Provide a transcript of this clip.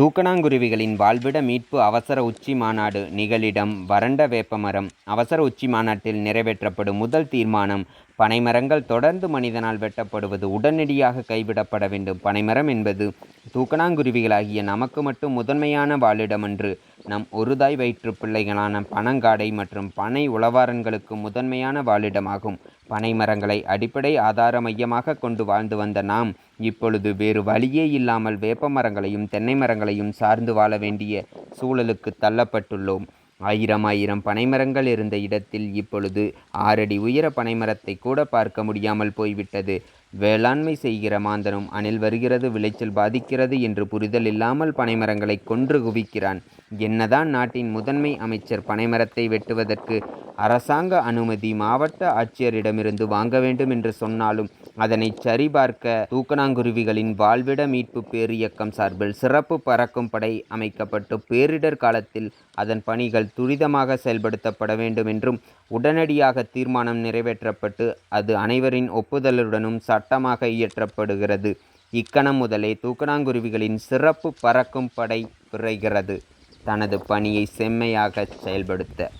தூக்கணாங்குருவிகளின் வாழ்விட மீட்பு அவசர உச்சி மாநாடு நிகழிடம் வறண்ட வேப்பமரம் அவசர உச்சி மாநாட்டில் நிறைவேற்றப்படும் முதல் தீர்மானம் பனைமரங்கள் தொடர்ந்து மனிதனால் வெட்டப்படுவது உடனடியாக கைவிடப்பட வேண்டும். பனைமரம் என்பது தூக்கணாங்குருவிகளாகிய நமக்கு மட்டும் முதன்மையான வாழிடமன்று நம் ஒருதாய் வயிற்று பிள்ளைகளான பனங்காடை மற்றும் பனை உளவாரன்களுக்கு முதன்மையான வாழிடமாகும். பனைமரங்களை அடிப்படை ஆதார மையமாக கொண்டு வாழ்ந்து வந்த நாம் இப்பொழுது வேறு வழியே இல்லாமல் வேப்ப மரங்களையும் தென்னை மரங்களையும் சார்ந்து வாழ வேண்டிய சூழலுக்கு தள்ளப்பட்டுள்ளோம். ஆயிரம் ஆயிரம் பனைமரங்கள் இருந்த இடத்தில் இப்பொழுது ஆறடி உயர பனைமரத்தை கூட பார்க்க முடியாமல் போய்விட்டது. வேளாண்மை செய்கிற மாந்தனும் அணில் வருகிறது விளைச்சல் பாதிக்கிறது என்று புரிதல் இல்லாமல் பனைமரங்களை கொன்று குவிக்கிறான். என்னதான் நாட்டின் முதன்மை அமைச்சர் பனைமரத்தை வெட்டுவதற்கு அரசாங்க அனுமதி மாவட்ட ஆட்சியரிடமிருந்து வாங்க வேண்டும் என்று சொன்னாலும் அதனை சரிபார்க்க தூக்கணாங்குருவிகளின் வாழ்விட மீட்பு பேரியக்கம் சார்பில் சிறப்பு பறக்கும் படை அமைக்கப்பட்டு பேரிடர் காலத்தில் அதன் பணிகள் துரிதமாக செயல்படுத்தப்பட வேண்டும் என்றும் உடனடியாக தீர்மானம் நிறைவேற்றப்பட்டு அது அனைவரின் ஒப்புதலுடனும் சட்டமாக இயற்றப்படுகிறது. இக்கணம் முதலே தூக்கணாங்குருவிகளின் சிறப்பு பறக்கும் படை விரைகிறது. தனது பணியை செம்மையாக செயல்படுத்த